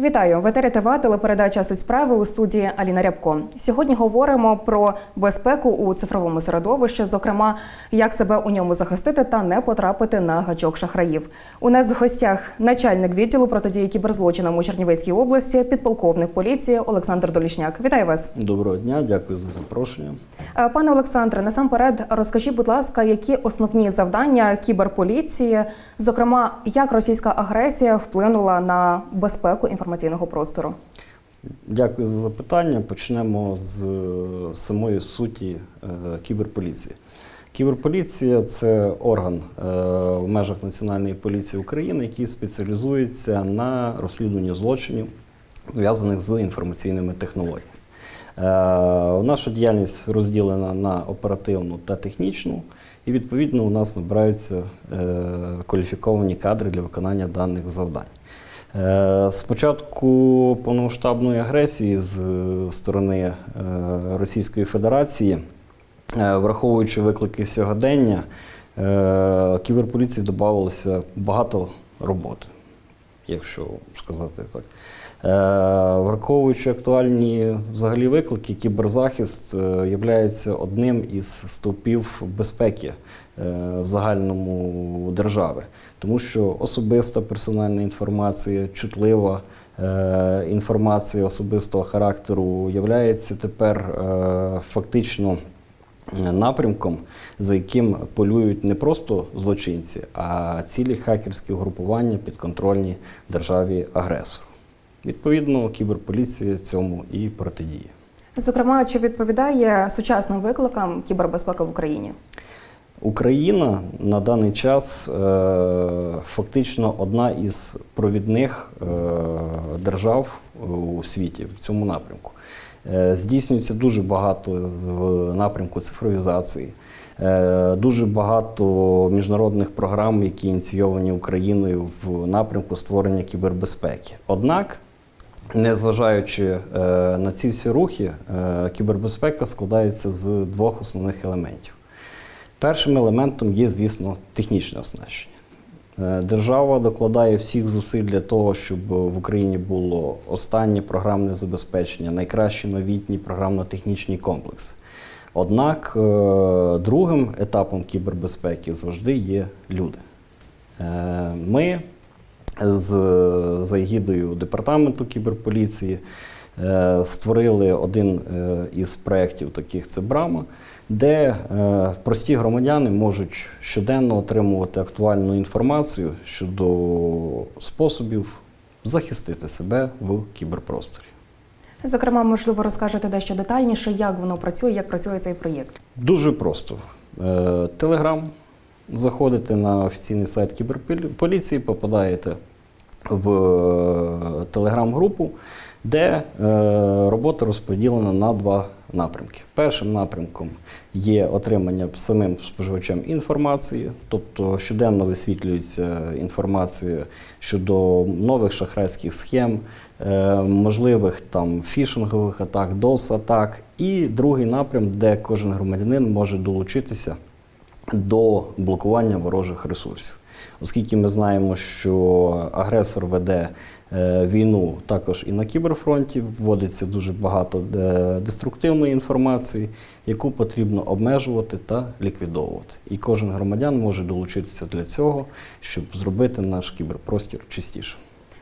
Вітаю в етері ТВА, телепередача «Суть справи у студії Аліна Рябко. Сьогодні говоримо про безпеку у цифровому середовищі, зокрема, як себе у ньому захистити та не потрапити на гачок шахраїв. У нас в гостях начальник відділу протидії кіберзлочинам у Чернівецькій області, підполковник поліції Олександр Долішняк. Вітаю вас, Доброго дня, дякую за запрошення. Е, пане Олександре. Насамперед, розкажіть, будь ласка, які основні завдання кіберполіції, зокрема, як російська агресія вплинула на безпеку інформаційного простору? Дякую за запитання. Почнемо з е, самої суті е, кіберполіції. Кіберполіція це орган е, в межах Національної поліції України, який спеціалізується на розслідуванні злочинів, пов'язаних з інформаційними технологіями. Наша діяльність розділена на оперативну та технічну, і відповідно у нас набираються кваліфіковані кадри для виконання даних завдань. Е, З початку повномасштабної агресії з е, сторони е, Російської Федерації, враховуючи виклики сьогодення, кіберполіції додавалося багато роботи, якщо сказати так. Враховуючи актуальні взагалі виклики, кіберзахист є одним із стовпів безпеки в загальному держави, тому що особиста персональна інформація, чутлива е, інформація особистого характеру є тепер е, фактично е, напрямком, за яким полюють не просто злочинці, а цілі хакерські угрупування підконтрольні державі агресору. Відповідно, кіберполіція цьому і протидіє. Зокрема, чи відповідає сучасним викликам кібербезпека в Україні? Україна на даний час е, фактично одна із провідних е, держав у світі в цьому напрямку. Е, здійснюється дуже багато в напрямку цифровізації. Е, Дуже багато міжнародних програм, які ініційовані Україною в напрямку створення кібербезпеки. Однак, незважаючи е, на ці всі рухи, е, кібербезпека складається з двох основних елементів. Першим елементом є, звісно, технічне оснащення. Е, Держава докладає всіх зусиль для того, щоб в Україні було останнє програмне забезпечення, найкращі новітні програмно-технічні комплекси. Однак е, другим етапом кібербезпеки завжди є люди. Е, Ми з за егідою департаменту кіберполіції створили один із проєктів таких це Брама, де е, прості громадяни можуть щоденно отримувати актуальну інформацію щодо способів захистити себе в кіберпросторі. Зокрема, можливо, розкажете дещо детальніше, як воно працює, як працює цей проєкт. Дуже просто. Телеграм. Заходите на офіційний сайт кіберполіції, попадаєте в телеграм-групу, де е, робота розподілена на два напрямки. Першим напрямком є отримання самим споживачем інформації, тобто щоденно висвітлюється інформація щодо нових шахрайських схем, е, можливих там фішингових атак, DOS-атак. І другий напрям, де кожен громадянин може долучитися до блокування ворожих ресурсів. Оскільки ми знаємо, що агресор веде війну також і на кіберфронті, вводиться дуже багато е, деструктивної інформації, яку потрібно обмежувати та ліквідовувати. І кожен громадян може долучитися для цього, щоб зробити наш кіберпростір чистішим.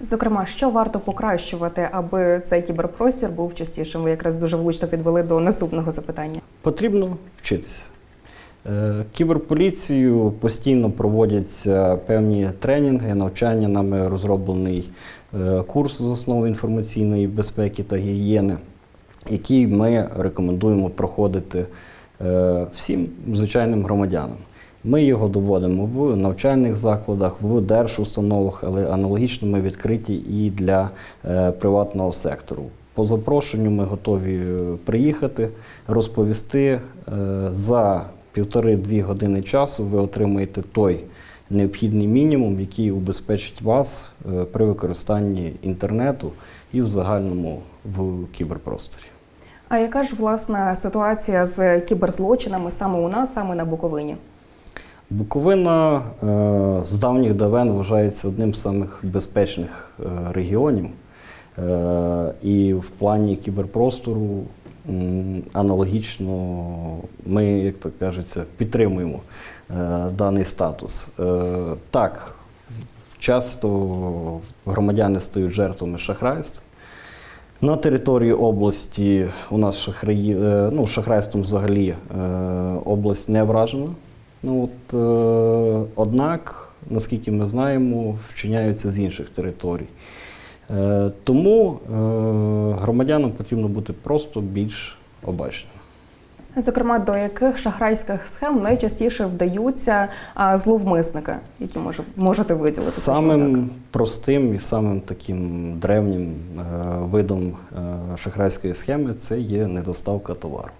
Зокрема, що варто покращувати, аби цей кіберпростір був частішим? Ви якраз дуже влучно підвели до наступного запитання. Потрібно вчитися. Е, Кіберполіцією постійно проводяться певні тренінги, навчання. Нами розроблений е, курс з основи інформаційної безпеки та гігієни, який ми рекомендуємо проходити е, всім звичайним громадянам. Ми його доводимо в навчальних закладах, в держустановах, але аналогічно ми відкриті і для приватного сектору. По запрошенню ми готові приїхати, розповісти за півтори-дві години часу ви отримаєте той необхідний мінімум, який убезпечить вас е, при використанні інтернету і в загальному в кіберпросторі. А яка ж власна ситуація з кіберзлочинами саме у нас, саме на Буковині? Буковина е, з давніх давен вважається одним з самих безпечних е, регіонів. І в плані кіберпростору аналогічно ми, як то кажеться, підтримуємо даний статус. Е, Так, часто громадяни стають жертвами шахрайств. На території області у нас шахраї, е, ну, шахрайством взагалі е, область не вражена. Ну, от, е, однак, наскільки ми знаємо, вчиняються з інших територій. Е, тому е, громадянам потрібно бути просто більш обачними. Зокрема, до яких шахрайських схем найчастіше вдаються зловмисники, які може, можете виділити? Самим простим і самим таким древнім е, видом е, шахрайської схеми це є недоставка товару.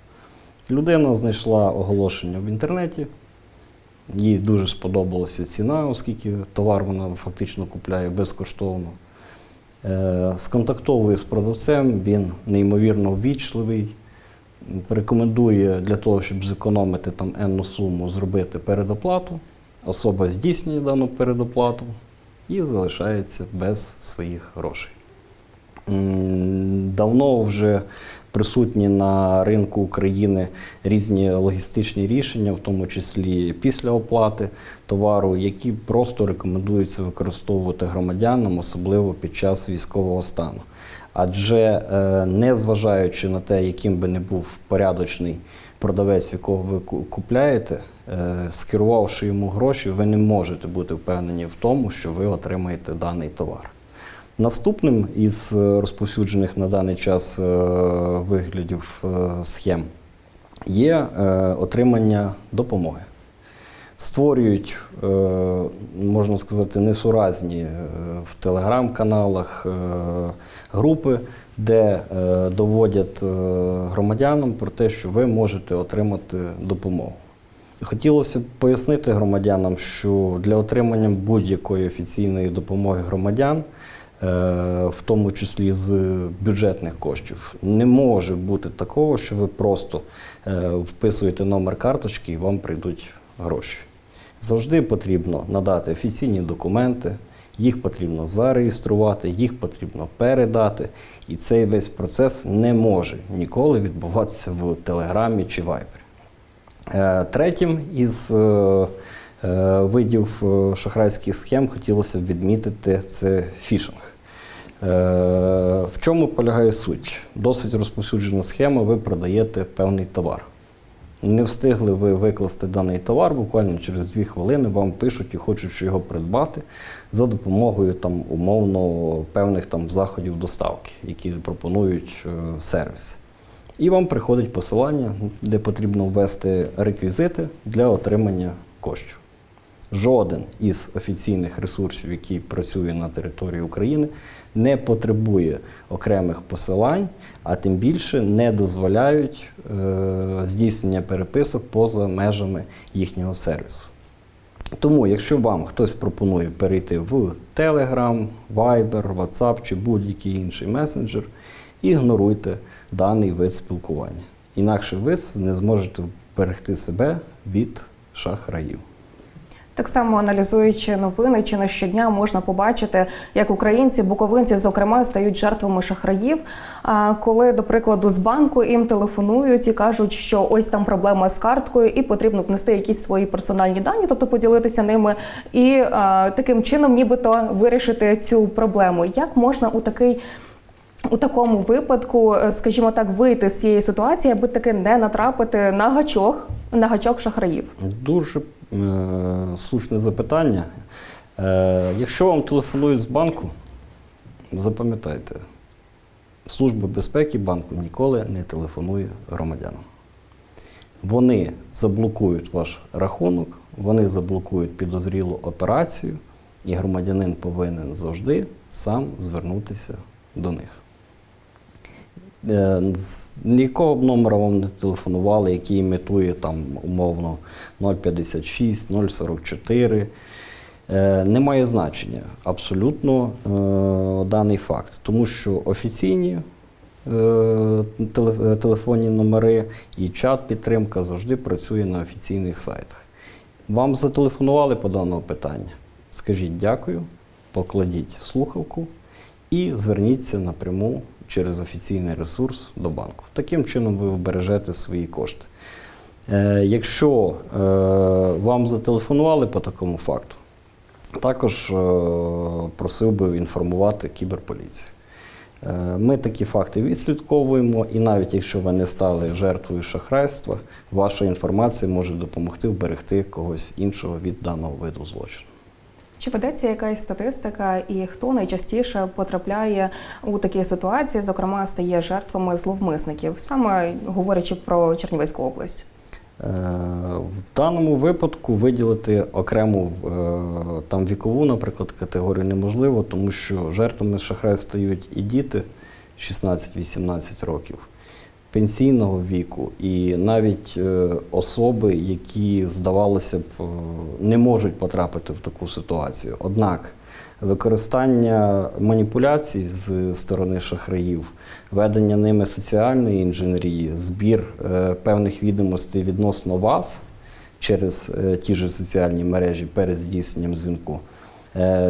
Людина знайшла оголошення в інтернеті, їй дуже сподобалася ціна, оскільки товар вона фактично купляє безкоштовно. Е, Сконтактовує з продавцем, він неймовірно ввічливий, рекомендує для того, щоб зекономити там енну суму, зробити передоплату. Особа здійснює дану передоплату і залишається без своїх грошей. Давно вже присутні на ринку України різні логістичні рішення, в тому числі після оплати товару, які просто рекомендуються використовувати громадянам, особливо під час військового стану. Адже е, незважаючи на те, яким би не був порядочний продавець, якого ви купляєте, е, скерувавши йому гроші, ви не можете бути впевнені в тому, що ви отримаєте даний товар. Наступним із е, розповсюджених на даний час виглядів схем є отримання допомоги. Створюють, е, можна сказати, несуразні е, в телеграм-каналах е, групи, де доводять громадянам про те, що ви можете отримати допомогу. Хотілося б пояснити громадянам, що для отримання будь-якої офіційної допомоги громадян, в тому числі з бюджетних коштів, не може бути такого, що ви просто вписуєте номер карточки і вам прийдуть гроші. Завжди потрібно надати офіційні документи, їх потрібно зареєструвати, їх потрібно передати. І цей весь процес не може ніколи відбуватися в Телеграмі чи Вайбері. Е, Третім із е, е, видів шахрайських схем хотілося б відмітити це фішинг. В чому полягає суть? Досить розповсюджена схема, ви продаєте певний товар. Не встигли ви викласти даний товар, буквально через дві хвилини вам пишуть і хочуть його придбати за допомогою там, умовно певних там, заходів доставки, які пропонують е, сервіси. І вам приходить посилання, де потрібно ввести реквізити для отримання коштів. Жоден із офіційних ресурсів, який працює на території України, не потребує окремих посилань, а тим більше не дозволяють е, здійснення переписок поза межами їхнього сервісу. Тому, якщо вам хтось пропонує перейти в Telegram, Viber, WhatsApp чи будь-який інший месенджер, ігноруйте даний вид спілкування. Інакше ви не зможете берегти себе від шахраїв. Так само аналізуючи новини, чи не щодня можна побачити, як українці, буковинці, зокрема, стають жертвами шахраїв. А коли, до прикладу, з банку їм телефонують і кажуть, що ось там проблема з карткою, і потрібно внести якісь свої персональні дані, тобто поділитися ними, і а, таким чином, нібито вирішити цю проблему. Як можна у такий у такому випадку, е, скажімо так, вийти з цієї ситуації, аби таки не натрапити на гачок, на гачок шахраїв? Дуже е, слушне запитання. Е, якщо вам телефонують з банку, запам'ятайте, Служба безпеки банку ніколи не телефонує громадянам. Вони заблокують ваш рахунок, вони заблокують підозрілу операцію, і громадянин повинен завжди сам звернутися до них. Е, Нікого б номера вам не телефонували, який імітує там умовно 056, 044. Е, Не має значення абсолютно е, даний факт, тому що офіційні теле- телефонні номери і чат-підтримка завжди працює на офіційних сайтах. Вам зателефонували по даному питанню? Скажіть дякую, покладіть слухавку і зверніться напряму через офіційний ресурс до банку. Таким чином ви вбережете свої кошти. Е, Якщо е, вам зателефонували по такому факту, також е, просив би інформувати кіберполіцію. Ми такі факти відслідковуємо, і навіть якщо ви не стали жертвою шахрайства, ваша інформація може допомогти вберегти когось іншого від даного виду злочину. Чи ведеться якась статистика, і хто найчастіше потрапляє у такі ситуації, зокрема стає жертвами зловмисників, саме говорячи про Чернівецьку область? Е, В даному випадку виділити окрему е, там вікову, наприклад, категорію неможливо, тому що жертвами шахрайств стають і діти 16-18 років пенсійного віку, і навіть е, особи, які, здавалося б, е, не можуть потрапити в таку ситуацію. Однак використання маніпуляцій з сторони шахраїв, ведення ними соціальної інженерії, збір е, певних відомостей відносно вас через ті ж соціальні мережі перед здійсненням дзвінку,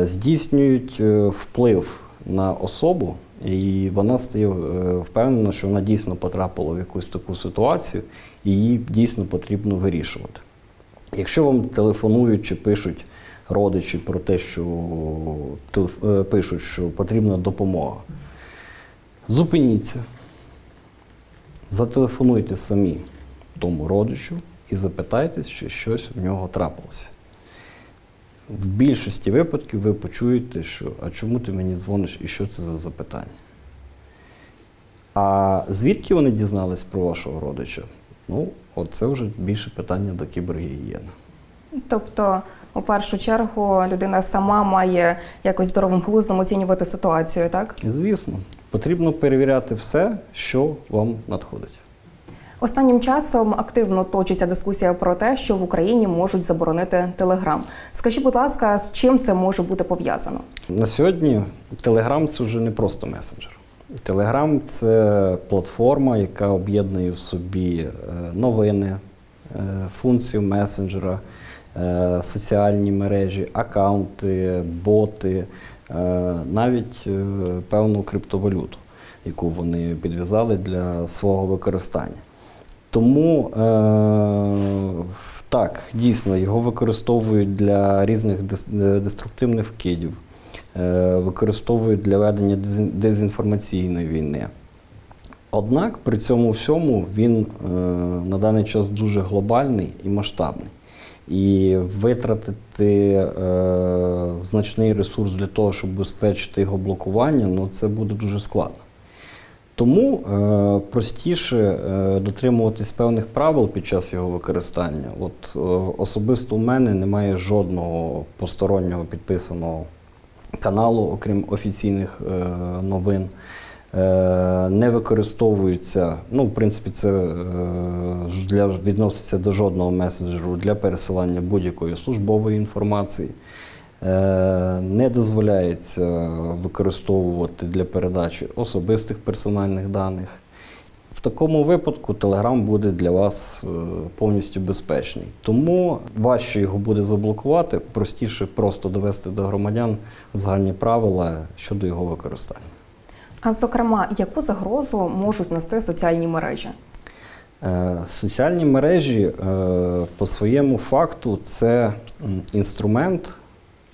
здійснюють вплив на особу, і вона стає е, впевнена, що вона дійсно потрапила в якусь таку ситуацію, і її дійсно потрібно вирішувати. Якщо вам телефонують чи пишуть родичі про те, що е, пишуть, що потрібна допомога, зупиніться, зателефонуйте самі тому родичу і запитайтесь, чи щось в нього трапилося. В більшості випадків ви почуєте, що а чому ти мені дзвониш і що це за запитання? А звідки вони дізнались про вашого родича? Ну, от це вже більше питання до кібергігієни. Тобто, у першу чергу, людина сама має якось здоровим глуздом оцінювати ситуацію, так? Звісно, потрібно перевіряти все, що вам надходить. Останнім часом активно точиться дискусія про те, що в Україні можуть заборонити Телеграм. Скажіть, будь ласка, з чим це може бути пов'язано? На сьогодні Telegram це вже не просто месенджер. Telegram – це платформа, яка об'єднує в собі е, новини, е, функцію месенджера, е, соціальні мережі, акаунти, боти, навіть певну криптовалюту, яку вони підв'язали для свого використання. Тому е, так, дійсно, його використовують для різних е, деструктивних вкидів, е, використовують для ведення дезін- дезінформаційної війни. Однак при цьому всьому він е, на даний час дуже глобальний і масштабний. І витратити е, значний ресурс для того, щоб забезпечити його блокування, ну це буде дуже складно. Тому е, простіше е, дотримуватись певних правил під час його використання. От е, особисто у мене немає жодного постороннього підписаного каналу, окрім офіційних новин. Не використовується, ну, в принципі, це для, відноситься до жодного месенджеру для пересилання будь-якої службової інформації. Е, Не дозволяється використовувати для передачі особистих персональних даних. В такому випадку Telegram буде для вас е, повністю безпечний. Тому важче його буде заблокувати, простіше просто довести до громадян загальні правила щодо його використання. А зокрема, яку загрозу можуть нести соціальні мережі? Е, Соціальні мережі по своєму факту це інструмент,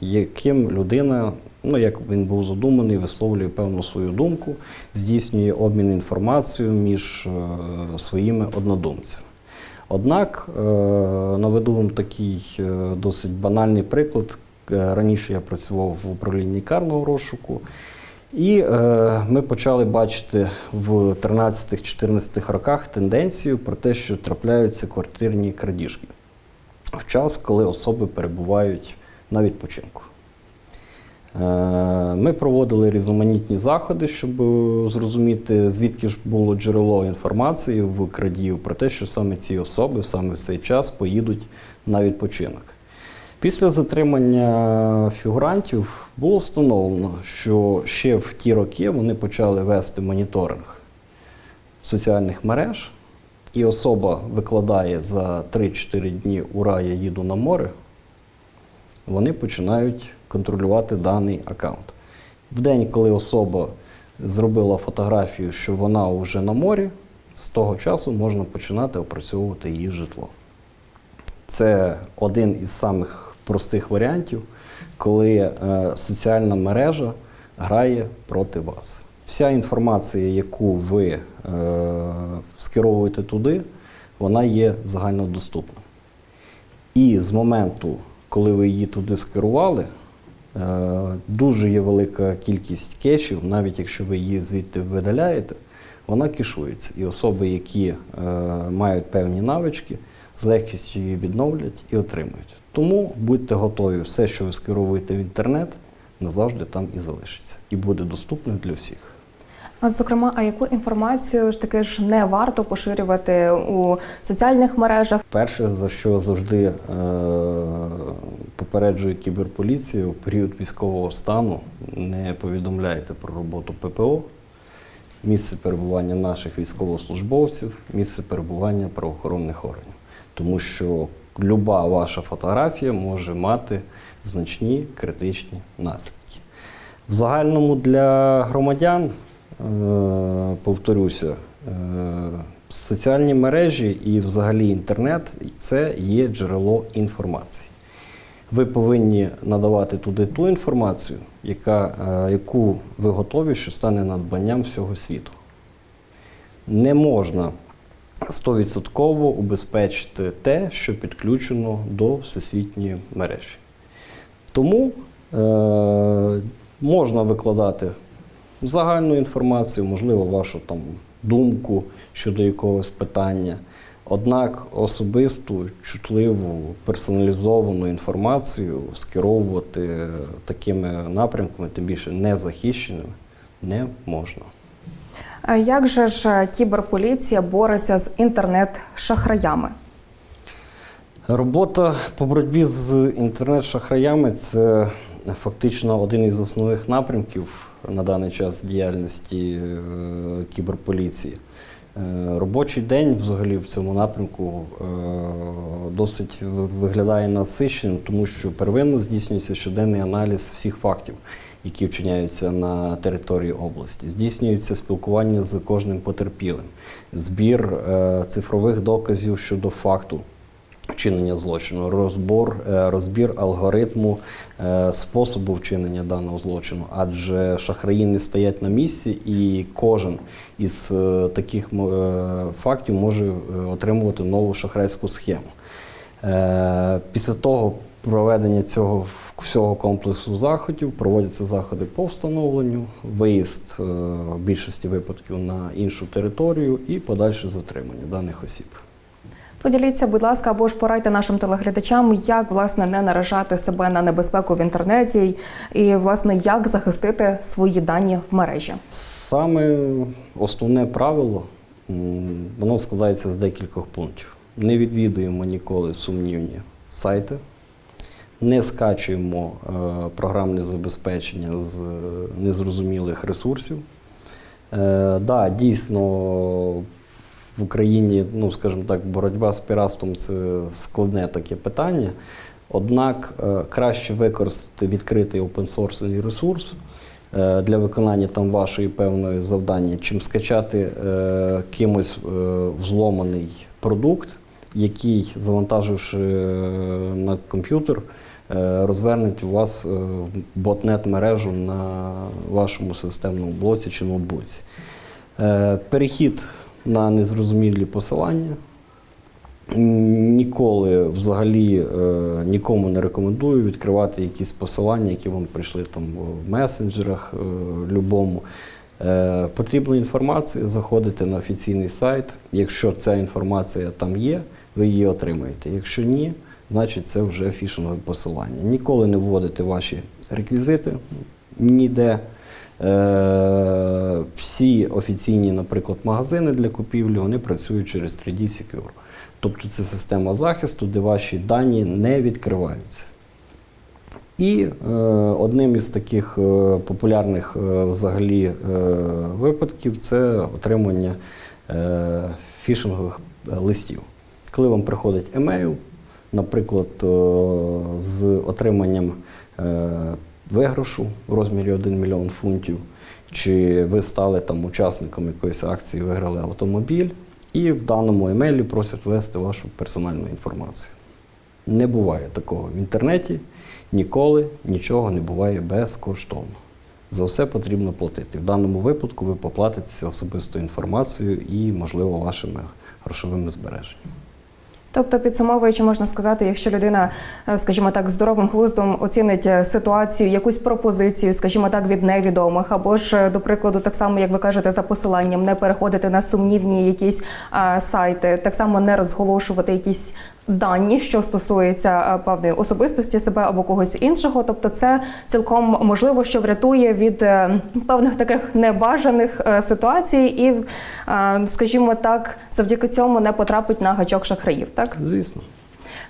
яким людина, ну як він був задуманий, висловлює певну свою думку, здійснює обмін інформацією між е, своїми однодумцями. Однак е, наведу вам такий е, досить банальний приклад. Раніше я працював в управлінні карного розшуку. І ми почали бачити в 13-14 роках тенденцію про те, що трапляються квартирні крадіжки в час, коли особи перебувають на відпочинку. Е, ми проводили різноманітні заходи, щоб е, зрозуміти, звідки ж було джерело інформації в крадіїв про те, що саме ці особи саме в цей час поїдуть на відпочинок. Після затримання фігурантів було встановлено, що ще в ті роки вони почали вести моніторинг соціальних мереж, і особа викладає за 3-4 дні ура, я їду на море, вони починають контролювати даний аккаунт. В день, коли особа зробила фотографію, що вона вже на морі, з того часу можна починати опрацьовувати її житло. Це один із самих простих варіантів, коли е, соціальна мережа грає проти вас. Вся інформація, яку ви е, скеровуєте туди, вона є загальнодоступна. І з моменту, коли ви її туди скерували, е, дуже є велика кількість кешів, навіть якщо ви її звідти видаляєте, вона кешується. І особи, які е, мають певні навички, з легкістю її відновлять і отримують. Тому будьте готові, все, що ви скеровуєте в інтернет, назавжди там і залишиться. І буде доступним для всіх. Зокрема, а яку інформацію ж таки ж не варто поширювати у соціальних мережах? Перше, за що завжди е, попереджує кіберполіція, у період військового стану не повідомляйте про роботу ППО, місце перебування наших військовослужбовців, місце перебування правоохоронних органів. Тому що люба ваша фотографія може мати значні критичні наслідки. В загальному для громадян, повторюся, е, соціальні мережі і взагалі інтернет це є джерело інформації. Ви повинні надавати туди ту інформацію, яка, е, яку ви готові, що стане надбанням всього світу. Не можна 100% убезпечити те, що підключено до всесвітньої мережі. Тому е, можна викладати загальну інформацію, можливо, вашу там думку щодо якогось питання. Однак особисту, чутливу, персоналізовану інформацію скеровувати такими напрямками, тим більше незахищеними, не можна. А Як же ж кіберполіція бореться з інтернет-шахраями? Робота по боротьбі з інтернет-шахраями це фактично один із основних напрямків на даний час діяльності е, кіберполіції. Е, Робочий день взагалі в цьому напрямку е, досить виглядає насиченим, тому що первинно здійснюється щоденний аналіз всіх фактів, які вчиняються на території області. Здійснюється спілкування з кожним потерпілим, збір цифрових доказів щодо факту вчинення злочину, розбор, е, розбір алгоритму е, способу вчинення даного злочину, адже шахраї не стоять на місці, і кожен із е, таких фактів може отримувати нову шахрайську схему. Після того проведення цього всього комплексу заходів проводяться заходи по встановленню, виїзд в більшості випадків на іншу територію і подальше затримання даних осіб. Поділіться, будь ласка, або ж порадьте нашим телеглядачам, як власне не наражати себе на небезпеку в інтернеті, і власне як захистити свої дані в мережі. Саме основне правило, воно складається з декількох пунктів. Не відвідуємо ніколи сумнівні сайти, не скачуємо е, програмне забезпечення з е, незрозумілих ресурсів. Е, да, дійсно, в Україні, ну скажімо так, боротьба з піратством це складне таке питання. Однак е, краще використати відкритий open-source ресурс е, для виконання там вашої певної завдання, чим скачати е, кимось взломаний продукт, який, завантаживши на комп'ютер, розвернеть у вас е, ботнет-мережу на вашому системному блоці чи ноутбуці. Перехід на незрозумілі посилання. Ніколи взагалі е, нікому не рекомендую відкривати якісь посилання, які вам прийшли там в месенджерах е, любому. Е, потрібна інформація, заходите на офіційний сайт. Якщо ця інформація там є, ви її отримаєте. Якщо ні, значить це вже фішингове посилання. Ніколи не вводите ваші реквізити ніде. Е, всі офіційні, наприклад, магазини для купівлі вони працюють через 3D Secure. Тобто це система захисту, де ваші дані не відкриваються. І е, одним із таких е, популярних е, взагалі е, випадків це отримання е, фішингових е, листів. Коли вам приходить емейл, наприклад, е, з отриманням е, виграшу в розмірі 1 мільйон фунтів, чи ви стали там учасником якоїсь акції, виграли автомобіль, і в даному емейлі просять ввести вашу персональну інформацію. Не буває такого в інтернеті, ніколи нічого не буває безкоштовно. За все потрібно платити. В даному випадку ви поплатитеся особистою інформацією і, можливо, вашими грошовими збереженнями. Тобто, підсумовуючи, можна сказати, якщо людина, е, скажімо так, здоровим глуздом оцінить е, ситуацію, якусь пропозицію, скажімо так, від невідомих, або ж, е, до прикладу, так само, як ви кажете, за посиланням не переходити на сумнівні якісь а, сайти, так само не розголошувати якісь дані, що стосується е, певної особистості себе або когось іншого. Тобто, це цілком можливо, що врятує від е, певних таких небажаних е, ситуацій, і, скажімо так, завдяки цьому не потрапить на гачок шахраїв. Так Звісно.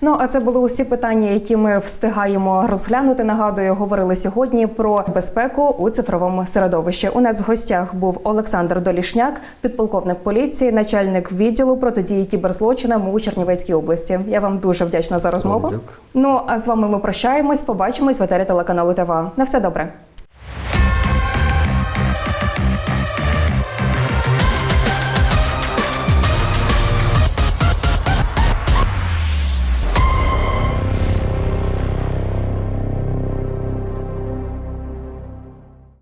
Ну а це були усі питання, які ми встигаємо розглянути. Нагадую, говорили сьогодні про безпеку у цифровому середовищі. У нас в гостях був Олександр Долішняк, підполковник поліції, начальник відділу протидії кіберзлочинам у Чернівецькій області. Я вам дуже вдячна за розмову. Дякую. Ну а з вами ми прощаємось. Побачимось в етері телеканалу ТВА. На все добре.